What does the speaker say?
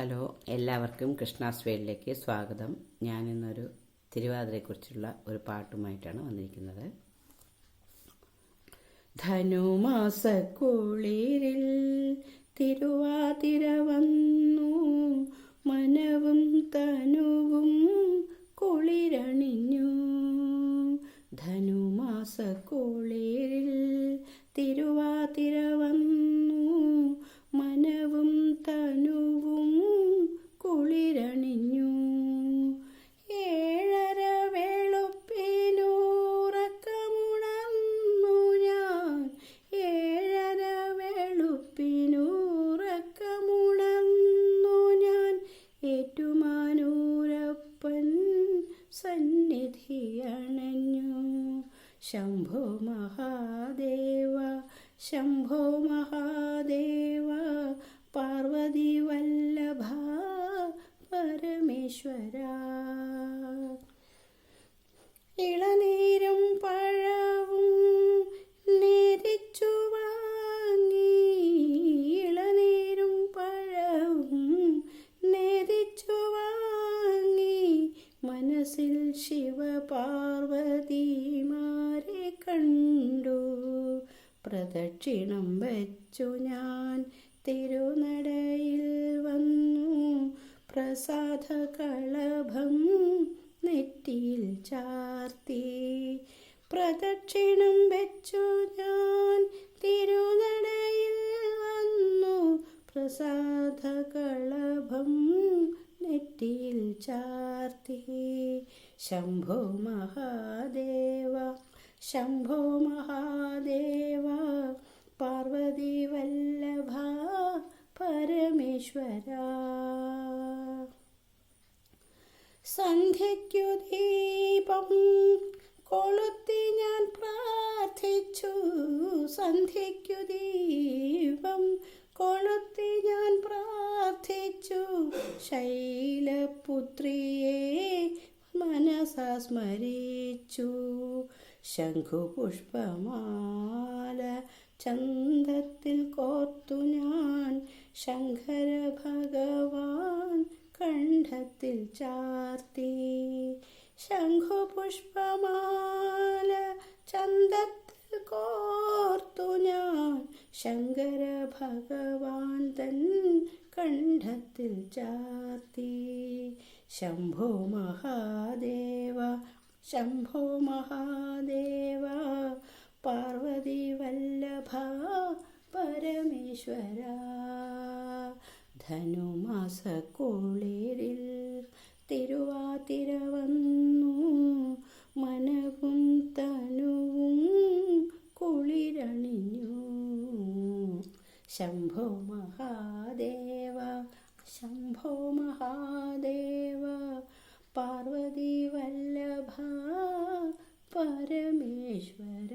Hello എല്ലാവർക്കും കൃഷ്ണാസ് വേലിലേക്ക് സ്വാഗതം. ഞാനിന്നൊരു തിരുവാതിരയെക്കുറിച്ചുള്ള ഒരു പാട്ടുമായിട്ടാണ് വന്നിരിക്കുന്നത്. ധനുമാസക്കുളിരിൽ തിരുവാതിര വന്നു മനവും തനുവും കുളിരണിഞ്ഞു. ധനുമാസക്കുളിരിൽ തിരുവാതിര വന്നു കുളിരണിഞ്ഞു ഏഴര വെളുപ്പിനൂറക്കമുണർന്നു ഞാൻ. ഏഴര വെളുപ്പിനൂറക്കമുണർന്നു ഞാൻ. ഏറ്റുമാനൂരപ്പൻ സന്നിധി അണഞ്ഞു ശംഭോ മഹാദേവ ശംഭോ മഹാദേവ മനസ്സിൽ ശിവപാർവതിമാരെ കണ്ടു. പ്രദക്ഷിണം വെച്ചു ഞാൻ. തിരുനടയിൽ വന്നു. പ്രസാദ കളഭം നെറ്റിയിൽ ചാർത്തി. പ്രദക്ഷിണം വെച്ചു ഞാൻ. തിരുനടയിൽ വന്നു. പ്രസാദ കളഭം നെറ്റിയിൽ ചാർത്തി. ശംഭോ മഹാദേവ ശംഭോ മഹാദേവ പാർവതി വല്ലഭ പരമേശ്വര. സന്ധ്യയ്ക്കു ദീപം കൊളുത്തി ഞാൻ പ്രാർത്ഥിച്ചു. സന്ധ്യയ്ക്കു ദീപം കൊളുത്തി ഞാൻ പ്രാർത്ഥിച്ചു. ശൈലപുത്രിയെ മനസാ സ്മരിച്ചു. ശംഖുപുഷ്പമാല ചന്തത്തിൽ കോർത്തു ഞാൻ. ശങ്കര ഭഗവാൻ കണ്ഠത്തിൽ ചാർത്തി. ശംഖുപുഷ്പമാല ചന്തത്തിൽ കോർത്തു ഞാൻ. ശങ്കര ഭഗവാൻ തൻ കണ്ഠത്തിൽ ചാർത്തി. ശംഭോ മഹാദേവ ശംഭോ മഹാദേവ പാർവതി വല്ലഭ പരമേശ്വര. ധനുമാസക്കുളിരിൽ ശംഭോ മഹാദേവ ശംഭോ മഹാദേവ പാർവതി വല്ലഭ പരമേശ്വര